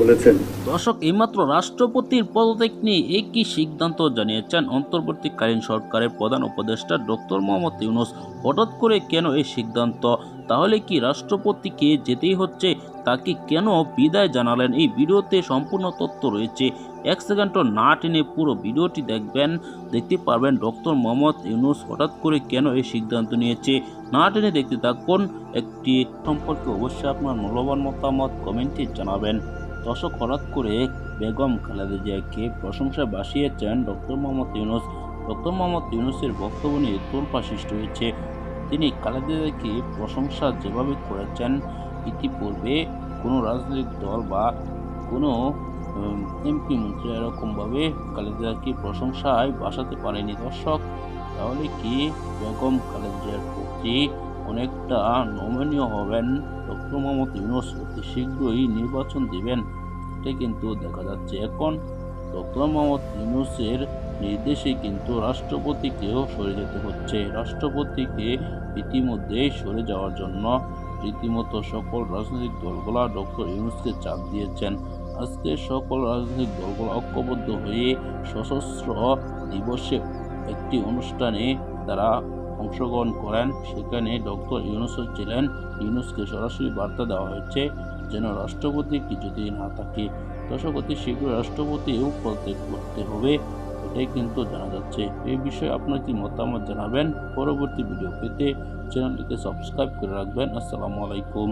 বলেছেন। দর্শক, এইমাত্র রাষ্ট্রপতির পদত্যাগ নিয়ে একই সিদ্ধান্ত জানিয়েছেন অন্তর্বর্তীকালীন সরকারের প্রধান উপদেষ্টা ডক্টর মোহাম্মদ ইউনুস। হঠাৎ করে কেন এই সিদ্ধান্ত? তাহলে কি রাষ্ট্রপতিকে যেতেই হচ্ছে? তাকে কেন বিদায় জানালেন? এই ভিডিওতে সম্পূর্ণ তথ্য রয়েছে। এক সেকেন্ডও না টেনে পুরো ভিডিওটি দেখবেন। দেখতে পারবেন ডক্টর মোহাম্মদ ইউনুস হঠাৎ করে কেন এই সিদ্ধান্ত নিয়েছে? না টেনে দেখতে থাকুন। একটি সম্পর্কে অবশ্যই আপনার মূল্যবান মতামত কমেন্টে জানাবেন। দর্শক হঠাৎ করে বেগম খালেদা জিয়াকে প্রশংসা বাসিয়েছেন ডক্টর মোহাম্মদ ইউনুস। ডক্টর মোহাম্মদ ইউনুসের বক্তব্য নিয়ে তোলপা সৃষ্টি হয়েছে। তিনি খালেদা জিয়াকে প্রশংসা যেভাবে করেছেন, ইতিপূর্বে কোনো রাজনৈতিক দল বা কোনো এমপি মন্ত্রী এরকমভাবে খালেদা জিয়াকে প্রশংসায় বাসাতে পারেনি। দর্শক, তাহলে কি বেগম খালেদা জিয়ার প্রতি অনেকটা নমনীয় হবেন। ডক্টর মোহাম্মদ ইউনুস অতি শীঘ্রই নির্বাচন দিবেন। এটা কিন্তু দেখা যাচ্ছে এখন ডক্টর মোহাম্মদ ইউনুসের নির্দেশে কিন্তু রাষ্ট্রপতিকেও সরে যেতে হচ্ছে। রাষ্ট্রপতিকে ইতিমধ্যেই সরে যাওয়ার জন্য রীতিমতো সকল রাজনৈতিক দলগুলা ডক্টর ইউনুসকে চাপ দিয়েছেন। আজকে সকল রাজনৈতিক দলগুলো ঐক্যবদ্ধ হয়ে সশস্ত্র দিবসে একটি অনুষ্ঠানে তারা অংশগ্রহণ করেন। সেখানে ডক্টর ইউনুস ছিলেন। ইউনুসকে সরাসরি বার্তা দেওয়া হয়েছে যেন রাষ্ট্রপতি কিছুদিন না থাকে। দর্শক, অতি শীঘ্র রাষ্ট্রপতিও পদত্যাগ করতে হবে, এটাই কিন্তু জানা যাচ্ছে। এই বিষয়ে আপনার কি মতামত জানাবেন? পরবর্তী ভিডিও পেতে চ্যানেলটিকে সাবস্ক্রাইব করে রাখবেন। আসসালামু আলাইকুম।